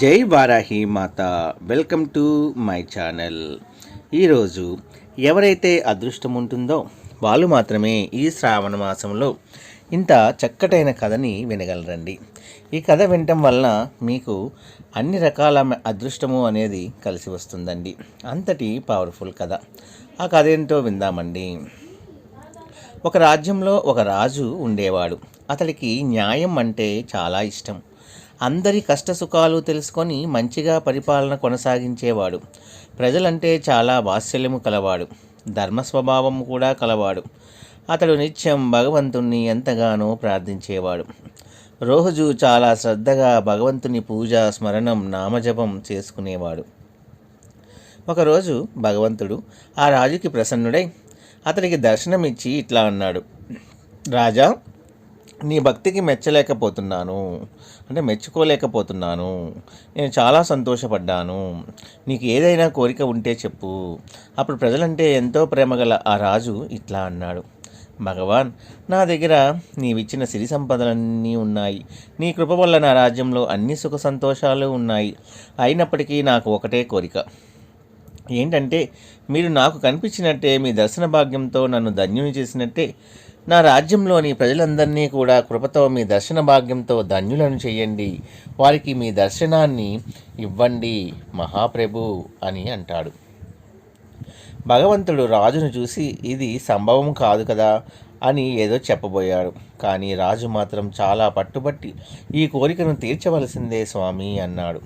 జై Varahi Mata. Welcome to my channel. ఈరోజు ఎవరైతే అదృష్టం ఉంటుందో వాళ్ళు మాత్రమే ఈ శ్రావణ మాసంలో ఇంత చక్కటైన కథని వినగలరండి. ఈ కథ వినటం వలన మీకు అన్ని రకాల అదృష్టము అనేది కలిసి వస్తుందండి. అంతటి పవర్ఫుల్ కథ. ఆ కథ ఏంటో విందామండి. ఒక రాజ్యంలో ఒక రాజు ఉండేవాడు. అతడికి న్యాయం అంటే చాలా ఇష్టం. అందరి కష్ట సుఖాలు తెలుసుకొని మంచిగా పరిపాలన కొనసాగించేవాడు. ప్రజలంటే చాలా వాత్సల్యము కలవాడు. ధర్మ స్వభావం కూడా కలవాడు. అతడు నిత్యం భగవంతుణ్ణి ఎంతగానో ప్రార్థించేవాడు. రోజు చాలా శ్రద్ధగా భగవంతుని పూజ స్మరణం నామజపం చేసుకునేవాడు. ఒకరోజు భగవంతుడు ఆ రాజుకి ప్రసన్నుడై అతనికి దర్శనమిచ్చి ఇట్లా అన్నాడు. రాజా నీ భక్తికి మెచ్చలేకపోతున్నాను. అంటే మెచ్చుకోలేకపోతున్నాను. నేను చాలా సంతోషపడ్డాను. నీకు ఏదైనా కోరిక ఉంటే చెప్పు. అప్పుడు ప్రజలంటే ఎంతో ప్రేమగల ఆ రాజు ఇట్లా అన్నాడు. భగవాన్ నా దగ్గర నీవిచ్చిన సిరి సంపదలన్నీ ఉన్నాయి. నీ కృప వల్ల నా రాజ్యంలో అన్ని సుఖ సంతోషాలు ఉన్నాయి. అయినప్పటికీ నాకు ఒకటే కోరిక. ఏంటంటే మీరు నాకు కనిపించినట్టే మీ దర్శన భాగ్యంతో నన్ను ధన్యుని చేసినట్టే నా రాజ్యంలోని ప్రజలందరినీ కూడా కృపతో మీ దర్శన భాగ్యంతో ధన్యులను చేయండి. వారికి మీ దర్శనాన్ని ఇవ్వండి మహాప్రభు అని అంటాడు. భగవంతుడు రాజును చూసి ఇది సంభవం కాదు కదా అని ఏదో చెప్పబోయాడు. కానీ రాజు మాత్రం చాలా పట్టుబట్టి ఈ కోరికను తీర్చవలసిందే స్వామి అన్నాడు.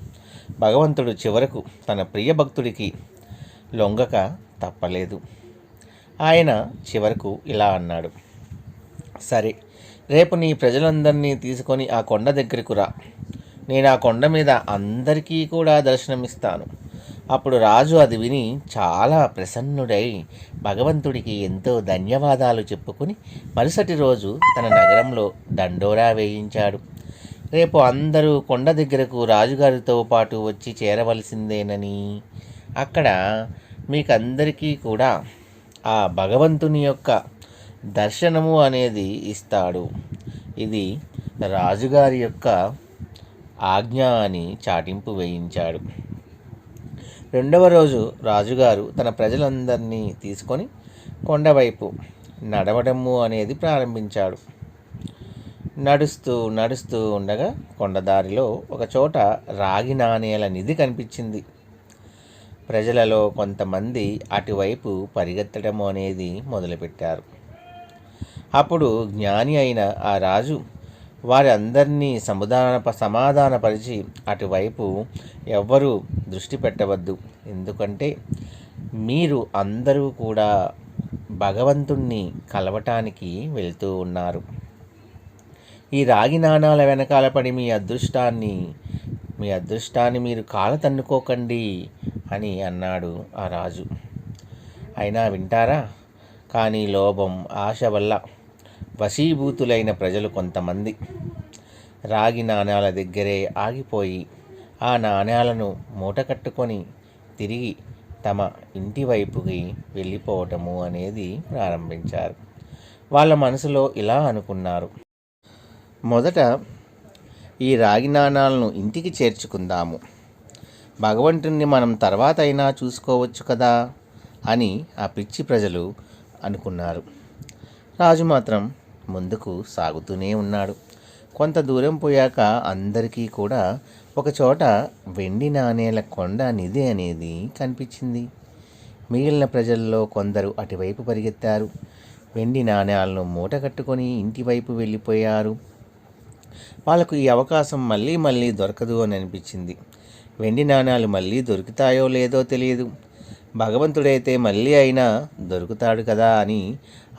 భగవంతుడు చివరకు తన ప్రియ భక్తుడికి లొంగక తప్పలేదు. ఆయన చివరకు ఇలా అన్నాడు. సరే రేపు నీ ప్రజలందరినీ తీసుకొని ఆ కొండ దగ్గరకు రా. నేను ఆ కొండ మీద అందరికీ కూడా దర్శనమిస్తాను. అప్పుడు రాజు అది విని చాలా ప్రసన్నుడై భగవంతుడికి ఎంతో ధన్యవాదాలు చెప్పుకొని మరుసటి రోజు తన నగరంలో దండోరా వేయించాడు. రేపు అందరూ కొండ దగ్గరకు రాజుగారితో పాటు వచ్చి చేరవలసిందేనని అక్కడ మీకందరికీ కూడా ఆ భగవంతుని యొక్క దర్శనము అనేది ఇస్తాడు. ఇది రాజుగారి యొక్క ఆజ్ఞ అని చాటింపు వేయించాడు. రెండవ రోజు రాజుగారు తన ప్రజలందరినీ తీసుకొని కొండవైపు నడవడము అనేది ప్రారంభించాడు. నడుస్తూ నడుస్తూ ఉండగా కొండదారిలో ఒక చోట రాగి నాణేల నిధి కనిపించింది. ప్రజలలో కొంతమంది అటువైపు పరిగెత్తడం అనేది మొదలుపెట్టారు. అప్పుడు జ్ఞాని అయిన ఆ రాజు వారి అందరినీ సముదాన సమాధానపరిచి అటువైపు ఎవ్వరూ దృష్టి పెట్టవద్దు. ఎందుకంటే మీరు అందరూ కూడా భగవంతుణ్ణి కలవటానికి వెళ్తూ ఉన్నారు. ఈ రాగి నాణాల వెనకాల పడి మీ అదృష్టాన్ని మీ అదృష్టాన్ని మీరు కాల తన్నుకోకండి అని అన్నాడు ఆ రాజు. అయినా వింటారా? కానీ లోభం ఆశ వల్ల వశీభూతులైన ప్రజలు కొంతమంది. రాగి నాణ్యాల దగ్గరే ఆగిపోయి ఆ నాణ్యాలను మూట కట్టుకొని తిరిగి తమ ఇంటి వైపుకి వెళ్ళిపోవటము అనేది ప్రారంభించారు. వాళ్ళ మనసులో ఇలా అనుకున్నారు. మొదట ఈ రాగి నాణాలను ఇంటికి చేర్చుకుందాము. భగవంతుణ్ణి మనం తర్వాత అయినా చూసుకోవచ్చు కదా అని ఆ పిచ్చి ప్రజలు అనుకున్నారు. రాజు మాత్రం ముందుకు సాగుతూనే ఉన్నాడు. కొంత దూరం పోయాక అందరికీ కూడా ఒకచోట వెండి నాణేల కొండ నిధి అనేది కనిపించింది. మిగిలిన ప్రజల్లో కొందరు అటువైపు పరిగెత్తారు. వెండి నాణ్యాలను మూట కట్టుకొని ఇంటివైపు వెళ్ళిపోయారు. వాళ్ళకు ఈ అవకాశం మళ్ళీ మళ్ళీ దొరకదు అని అనిపించింది. వెండి నాణ్యాలు మళ్ళీ దొరుకుతాయో లేదో తెలియదు. భగవంతుడైతే మళ్ళీ అయినా దొరుకుతాడు కదా అని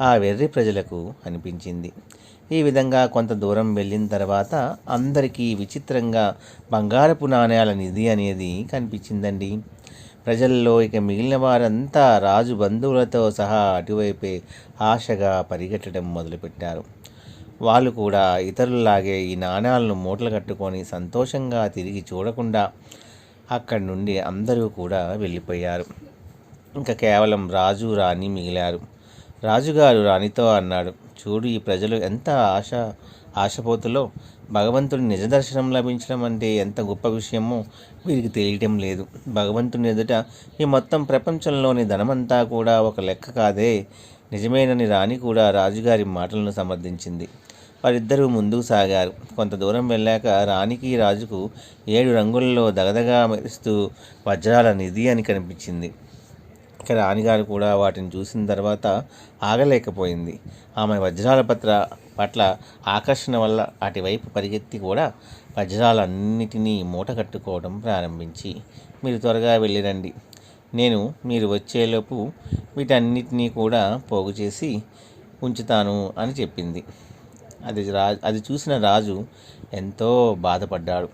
ఆ వెర్రి ప్రజలకు అనిపించింది. ఈ విధంగా కొంత దూరం వెళ్ళిన తర్వాత అందరికీ విచిత్రంగా బంగారపు నాణ్యాల నిధి అనేది కనిపించిందండి. ప్రజల్లో ఇక మిగిలిన వారంతా రాజు బంధువులతో సహా అటువైపే ఆశగా పరిగెట్టడం మొదలుపెట్టారు. వాళ్ళు కూడా ఇతరుల్లాగే ఈ నాణాలను మూటలు కట్టుకొని సంతోషంగా తిరిగి చూడకుండా అక్కడి నుండి అందరూ కూడా వెళ్ళిపోయారు. ఇంకా కేవలం రాజు రాణి మిగిలారు. రాజుగారు రాణితో అన్నాడు చూడు ఈ ప్రజలు ఎంత ఆశ ఆశపోతులో భగవంతుడి నిజ దర్శనం లభించడం అంటే ఎంత గొప్ప విషయమో వీరికి తెలియటం లేదు. భగవంతుని ఎదుట ఈ మొత్తం ప్రపంచంలోని ధనమంతా కూడా ఒక లెక్క కాదే. నిజమేనని రాణి కూడా రాజుగారి మాటలను సమర్థించింది. వారిద్దరూ ముందుకు సాగారు. కొంత దూరం వెళ్ళాక రాణికి రాజుకు ఏడు రంగుల్లో దగదగా మెరుస్తూ వజ్రాల నిధి అని కనిపించింది. ఇక రాణిగారు కూడా వాటిని చూసిన తర్వాత ఆగలేకపోయింది. ఆమె వజ్రాల పత్ర పట్ల ఆకర్షణ వల్ల అటువైపు పరిగెత్తి కూడా వజ్రాలన్నిటినీ మూట కట్టుకోవడం ప్రారంభించి మీరు త్వరగా వెళ్ళిరండి. నేను మీరు వచ్చేలోపు వీటన్నిటినీ కూడా పోగు చేసి ఉంచుతాను అని చెప్పింది. అది రా అది చూసిన రాజు ఎంతో బాధపడ్డాడు.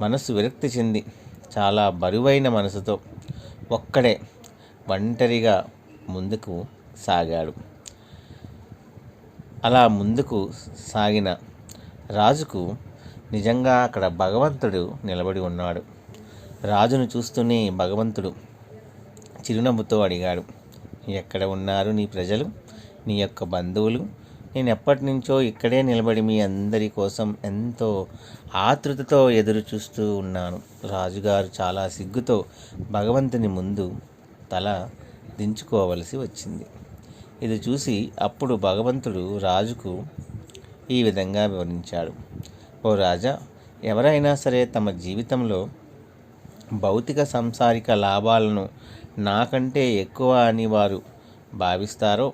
మనస్సు విరక్తి చెంది చాలా బరువైన మనసుతో ఒక్కడే ఒంటరిగా ముందుకు సాగాడు. అలా ముందుకు సాగిన రాజుకు నిజంగా అక్కడ భగవంతుడు నిలబడి ఉన్నాడు. రాజును చూస్తూనే భగవంతుడు చిరునవ్వుతో అడిగాడు ఎక్కడ ఉన్నారు నీ ప్రజలు? నీ యొక్క బంధువులు? నేను ఎప్పటి నుంచో ఇక్కడే నిలబడి మీ అందరి కోసం ఎంతో ఆతృతతో ఎదురు చూస్తూ ఉన్నాను. రాజుగారు చాలా సిగ్గుతో భగవంతుని ముందు తల దించుకోవలసి వచ్చింది. ఇది చూసి అప్పుడు భగవంతుడు రాజుకు ఈ విధంగా వివరించాడు. ఓ రాజా ఎవరైనా సరే తమ జీవితంలో భౌతిక సంసారిక లాభాలను నాకంటే ఎక్కువ అని వారు భావిస్తారో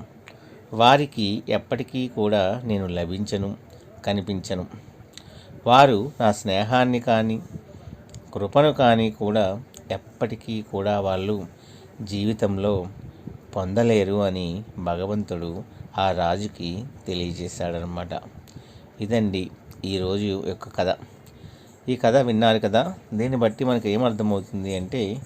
వారికి ఎప్పటికీ కూడా నేను లభించను కనిపించను. వారు నా స్నేహాన్ని కానీ కృపను కానీ కూడా ఎప్పటికీ కూడా వాళ్ళు జీవితంలో పొందలేరు అని భగవంతుడు ఆ రాజుకి తెలియజేశాడనమాట ఇదండి ఈరోజు యొక్క కథ. ఈ కథ విన్నారు కదా? దీన్ని బట్టి మనకు ఏమర్థమవుతుంది అంటే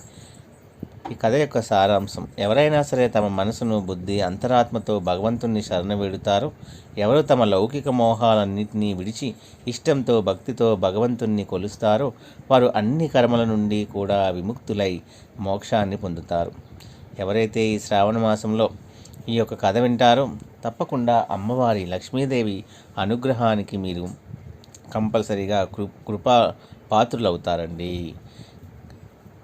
ఈ కథ యొక్క సారాంశం. ఎవరైనా సరే తమ మనసును బుద్ధి అంతరాత్మతో భగవంతుణ్ణి శరణ వేడుతారో. ఎవరు తమ లౌకిక మోహాలన్నింటినీ విడిచి ఇష్టంతో భక్తితో భగవంతుణ్ణి కొలుస్తారో వారు అన్ని కర్మల నుండి కూడా విముక్తులై మోక్షాన్ని పొందుతారు. ఎవరైతే ఈ శ్రావణ మాసంలో ఈ యొక్క కథ వింటారో తప్పకుండా అమ్మవారి లక్ష్మీదేవి అనుగ్రహానికి మీరు కంపల్సరీగా కృ కృపా పాత్రులవుతారండి.